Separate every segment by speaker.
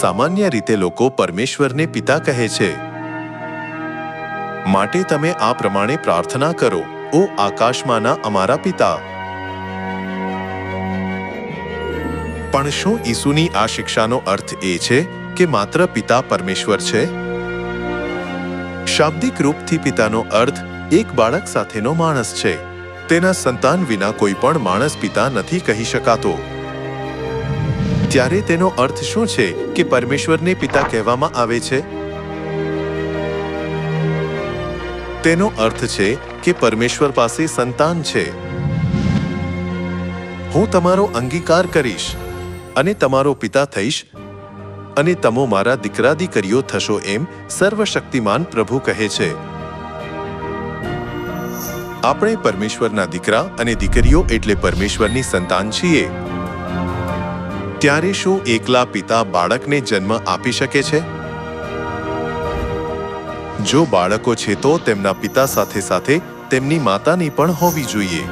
Speaker 1: સામાન્ય રીતે લોકો પરમેશ્વરને પિતા કહે છે. માટે તમે આ પ્રમાણે પ્રાર્થના કરો, ઓ આકાશમાંના અમારા પિતા! પણ શું ઈસુની આ શિક્ષાનો અર્થ એ છે કે માત્ર પિતા પરમેશ્વર છે? શાબ્દિક રૂપથી પિતાનો અર્થ એક બાળક સાથેનો માણસ છે. તેના સંતાન વિના કોઈ પણ માણસ પિતા નથી કહી શકાતો. ત્યારે તેનો અર્થ શું છે કે પરમેશ્વરને પિતા કહેવામાં આવે છે? તેનો અર્થ છે કે પરમેશ્વર પાસે સંતાન છે. હું તમારો અંગીકાર કરીશ અને તમારો પિતા થઈશ અને તમો મારા દીકરા દીકરીઓ થશો એમ સર્વશક્તિમાન પ્રભુ કહે છે. આપણે પરમેશ્વરના દીકરા અને દીકરીઓ એટલે પરમેશ્વરની સંતાન છીએ. ત્યારે શું એકલા પિતા બાળકને જન્મ આપી શકે છે? જો બાળકો છે તો તેમના પિતા સાથે સાથે તેમની માતાની પણ હોવી જોઈએ.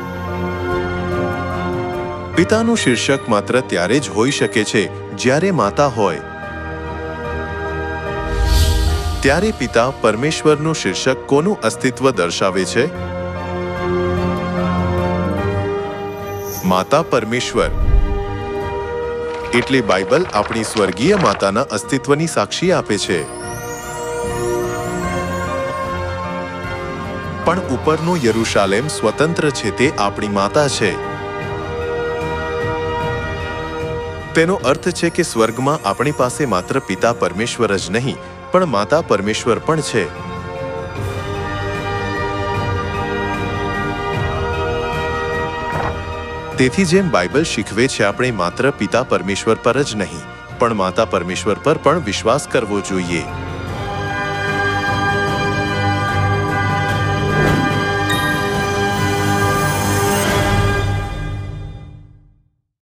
Speaker 1: પિતાનું શીર્ષક માત્ર ત્યારે જ હોઈ શકે છે જ્યારે માતા હોય. ત્યારે પિતા પરમેશ્વરનું શીર્ષક કોનું અસ્તિત્વ દર્શાવે છે? માતા પરમેશ્વર. એટલે બાઇબલ આપણી સ્વર્ગીય માતાના અસ્તિત્વની સાક્ષી આપે છે. પણ ઉપરનું યરુશાલેમ સ્વતંત્ર છે તે આપણી માતા છે. તેનો અર્થ છે કે સ્વર્ગમાં આપણી પાસે માત્ર પિતા પરમેશ્વર જ નહીં, પણ માતા પરમેશ્વર પણ છે. તેથી જેમ બાઇબલ શીખવે છે, આપણે માત્ર પિતા પરમેશ્વર પર જ નહીં, પણ માતા પરમેશ્વર પર પણ વિશ્વાસ કરવો જોઈએ.